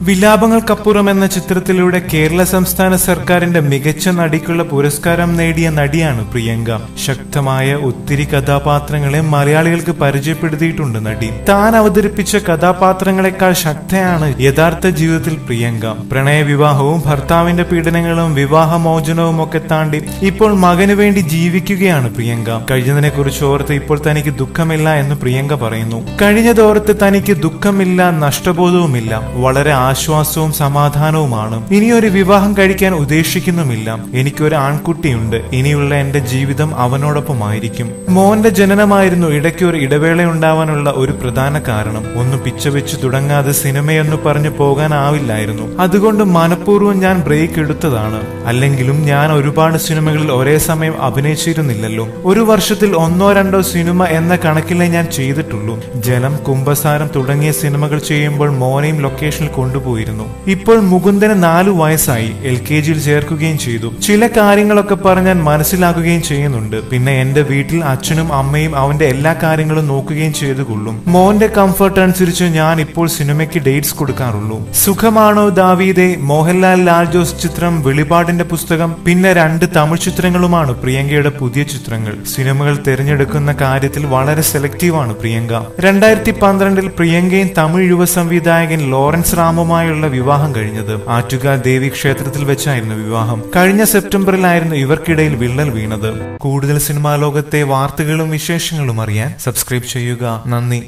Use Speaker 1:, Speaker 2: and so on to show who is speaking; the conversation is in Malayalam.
Speaker 1: വിലാപങ്ങൾക്കപ്പുറം എന്ന ചിത്രത്തിലൂടെ കേരള സംസ്ഥാന സർക്കാരിന്റെ മികച്ച നടിക്കുള്ള പുരസ്കാരം നേടിയ നടിയാണ് പ്രിയങ്ക. ശക്തമായ ഒത്തിരി കഥാപാത്രങ്ങളെ മലയാളികൾക്ക് പരിചയപ്പെടുത്തിയിട്ടുണ്ട് നടി. താൻ അവതരിപ്പിച്ച കഥാപാത്രങ്ങളെക്കാൾ ശക്തയാണ് യഥാർത്ഥ ജീവിതത്തിൽ പ്രിയങ്ക. പ്രണയ വിവാഹവും ഭർത്താവിന്റെ പീഡനങ്ങളും വിവാഹമോചനവും ഒക്കെ താണ്ടി ഇപ്പോൾ മകനു വേണ്ടി ജീവിക്കുകയാണ് പ്രിയങ്ക. കഴിഞ്ഞതിനെ കുറിച്ച് ഓർത്ത് ഇപ്പോൾ തനിക്ക് ദുഃഖമില്ല എന്ന് പ്രിയങ്ക പറയുന്നു. കഴിഞ്ഞതോർത്ത് തനിക്ക് ദുഃഖമില്ല നഷ്ടബോധവുമില്ല. വളരെ ആശ്വാസവും സമാധാനവുമാണ്. ഇനിയൊരു വിവാഹം കഴിക്കാൻ ഉദ്ദേശിക്കുന്നുമില്ല. എനിക്കൊരു ആൺകുട്ടിയുണ്ട്. ഇനിയുള്ള എന്റെ ജീവിതം അവനോടൊപ്പമായിരിക്കും. മോന്റെ ജനനമായിരുന്നു ഇടയ്ക്ക് ഒരു ഇടവേള ഉണ്ടാവാനുള്ള ഒരു പ്രധാന കാരണം. ഒന്ന് പിച്ചവെച്ച് തുടങ്ങാതെ സിനിമയൊന്നു പറഞ്ഞു പോകാനാവില്ലായിരുന്നു. അതുകൊണ്ട് മനഃപൂർവം ഞാൻ ബ്രേക്ക് എടുത്തതാണ്. അല്ലെങ്കിലും ഞാൻ ഒരുപാട് സിനിമകളിൽ ഒരേ സമയം അഭിനയിച്ചിരുന്നില്ലല്ലോ. ഒരു വർഷത്തിൽ ഒന്നോ രണ്ടോ സിനിമ എന്ന കണക്കിലേ ഞാൻ ചെയ്തിട്ടുള്ളൂ. ജലം കുംഭസാരം തുടങ്ങിയ സിനിമകൾ ചെയ്യുമ്പോൾ മോനെയും ലൊക്കേഷനിൽ കൊണ്ടുപോയിരുന്നു. ഇപ്പോൾ മുകുന്ദന് നാലു വയസ്സായി എൽ കെ ജിയിൽ ചേർക്കുകയും ചെയ്തു. ചില കാര്യങ്ങളൊക്കെ പറഞ്ഞാൽ മനസ്സിലാക്കുകയും ചെയ്യുന്നുണ്ട്. പിന്നെ എന്റെ വീട്ടിൽ അച്ഛനും അമ്മയും അവന്റെ എല്ലാ കാര്യങ്ങളും നോക്കുകയും ചെയ്തു കൊള്ളും മോന്റെ കംഫർട്ട് അനുസരിച്ച് ഞാൻ ഇപ്പോൾ സിനിമയ്ക്ക് ഡേറ്റ്സ് കൊടുക്കാറുള്ളൂ. സുഖമാണോ ദാവീദെ? മോഹൻലാൽ ലാൽ ജോസ് ചിത്രം വെളിപാടിന്റെ പുസ്തകം പിന്നെ രണ്ട് തമിഴ് ചിത്രങ്ങളുമാണ് പ്രിയങ്കയുടെ പുതിയ ചിത്രങ്ങൾ. സിനിമകൾ തിരഞ്ഞെടുക്കുന്ന കാര്യത്തിൽ വളരെ സെലക്റ്റീവാണ് പ്രിയങ്ക. രണ്ടായിരത്തി പന്ത്രണ്ടിൽ പ്രിയങ്കയും തമിഴ് യുവ സംവിധായകൻ ലോറൻസ് റാമുമായുള്ള വിവാഹം കഴിഞ്ഞത് ആറ്റുകാൽ ദേവി ക്ഷേത്രത്തിൽ വെച്ചായിരുന്നു വിവാഹം. കഴിഞ്ഞ സെപ്റ്റംബറിലായിരുന്നു ഇവർക്കിടയിൽ വിള്ളൽ വീണത്. കൂടുതൽ സിനിമാ ലോകത്തെ വാർത്തകളും വിശേഷങ്ങളും അറിയാൻ സബ്സ്ക്രൈബ് ചെയ്യുക. നന്ദി.